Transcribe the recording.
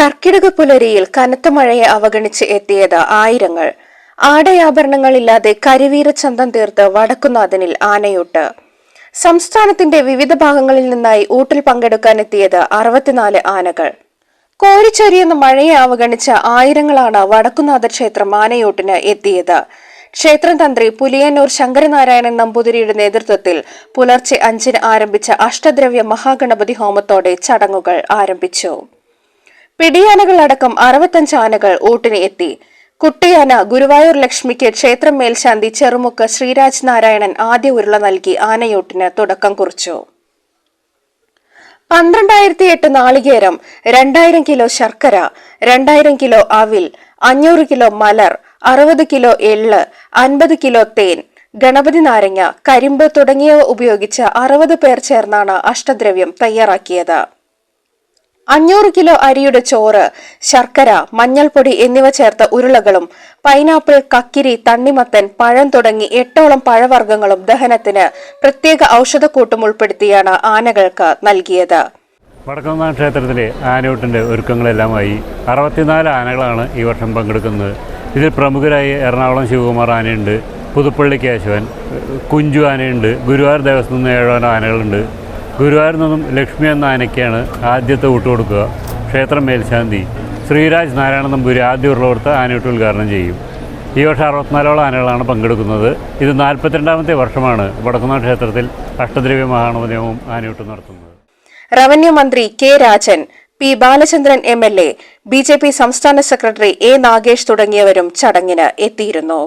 കർക്കിടക പുലരിയിൽ കനത്ത മഴയെ അവഗണിച്ച് എത്തിയത് ആയിരങ്ങൾ. ആടയാഭരണങ്ങളില്ലാതെ കരിവീര ചന്തം തീർത്ത് വടക്കുനാഥനിൽ ആനയൂട്ട്. സംസ്ഥാനത്തിന്റെ വിവിധ ഭാഗങ്ങളിൽ നിന്നായി ഊട്ടിൽ പങ്കെടുക്കാനെത്തിയത് അറുപത്തിനാല് ആനകൾ. കോരിച്ചൊരിയുന്ന മഴയെ അവഗണിച്ച ആയിരങ്ങളാണ് വടക്കുനാഥ ക്ഷേത്രം ആനയൂട്ടിന് എത്തിയത്. ക്ഷേത്രം തന്ത്രി പുലിയന്നൂർ ശങ്കരനാരായണൻ നമ്പൂതിരിയുടെ നേതൃത്വത്തിൽ പുലർച്ചെ അഞ്ചിന് ആരംഭിച്ച അഷ്ടദ്രവ്യ മഹാഗണപതി ഹോമത്തോടെ ചടങ്ങുകൾ ആരംഭിച്ചു. പിടിയാനകളടക്കം അറുപത്തഞ്ച് ആനകൾ ഊട്ടിന് എത്തി. കുട്ടിയാന ഗുരുവായൂർ ലക്ഷ്മിക്ക് ക്ഷേത്രം മേൽശാന്തി ചെറുമുക്ക് ശ്രീരാജ് നാരായണൻ ആദ്യ ഉരുള നൽകി ആനയൂട്ടിന് തുടക്കം കുറിച്ചു. പന്ത്രണ്ടായിരത്തി എട്ട് നാളികേരം രണ്ടായിരം കിലോ ശർക്കര രണ്ടായിരം കിലോ അവിൽ അഞ്ഞൂറ് കിലോ മലർ അറുപത് കിലോ എള്ള് അൻപത് കിലോ തേൻ ഗണപതി നാരങ്ങ കരിമ്പ് തുടങ്ങിയവ ഉപയോഗിച്ച് അറുപത് പേർ ചേർന്നാണ് അഷ്ടദ്രവ്യം തയ്യാറാക്കിയത്. അഞ്ഞൂറ് കിലോ അരിയുടെ ചോറ് ശർക്കര മഞ്ഞൾപ്പൊടി എന്നിവ ചേർത്ത ഉരുളകളും പൈനാപ്പിൾ കക്കിരി തണ്ണിമത്തൻ പഴം തുടങ്ങി എട്ടോളം പഴവർഗങ്ങളും ദഹനത്തിന് പ്രത്യേക ഔഷധക്കൂട്ടും ഉൾപ്പെടുത്തിയാണ് ആനകൾക്ക് നൽകിയത്. വടക്കുന്നാഥ ക്ഷേത്രത്തിലെ ആനയൂട്ടിന്റെ ഒരുക്കങ്ങളെല്ലാമായി അറുപത്തിനാല് ആനകളാണ് ഈ വർഷം പങ്കെടുക്കുന്നത്. ഇതിൽ പ്രമുഖരായി എറണാകുളം ശിവകുമാർ ആനയുണ്ട് പുതുപ്പള്ളി കേശവൻ കുഞ്ചു ആനയുണ്ട് ഗുരുവായൂർ ദേവസ്വം നിന്ന് ഏഴോന ആനകളുണ്ട്. ഗുരുവായൂരിൽ നിന്നും ലക്ഷ്മി എന്ന ആനയ്ക്കാണ് ആദ്യത്തെ വിട്ടുകൊടുക്കുക കൊടുക്കുക. ക്ഷേത്രം മേൽശാന്തി. ശ്രീരാജ് നാരായണ നമ്പൂരി ആദ്യ ഉരുളകൊടുത്ത് ആനയൂട്ട് ഉദ്ഘാടനം ചെയ്യും. ഈ വർഷം അറുപത്തിനാലോളം ആനകളാണ് പങ്കെടുക്കുന്നത്. ഇത് നാൽപ്പത്തിരണ്ടാമത്തെ വർഷമാണ് വടക്കുന്ന ക്ഷേത്രത്തിൽ അഷ്ടദ്രവ്യ മഹാണവനിയമവും ആനയൂട്ട് നടത്തുന്നത്. റവന്യൂ മന്ത്രി K Rajan P Balachandran M L A B J P സംസ്ഥാന സെക്രട്ടറി എ നാഗേഷ് തുടങ്ങിയവരും ചടങ്ങിന് എത്തിയിരുന്നു.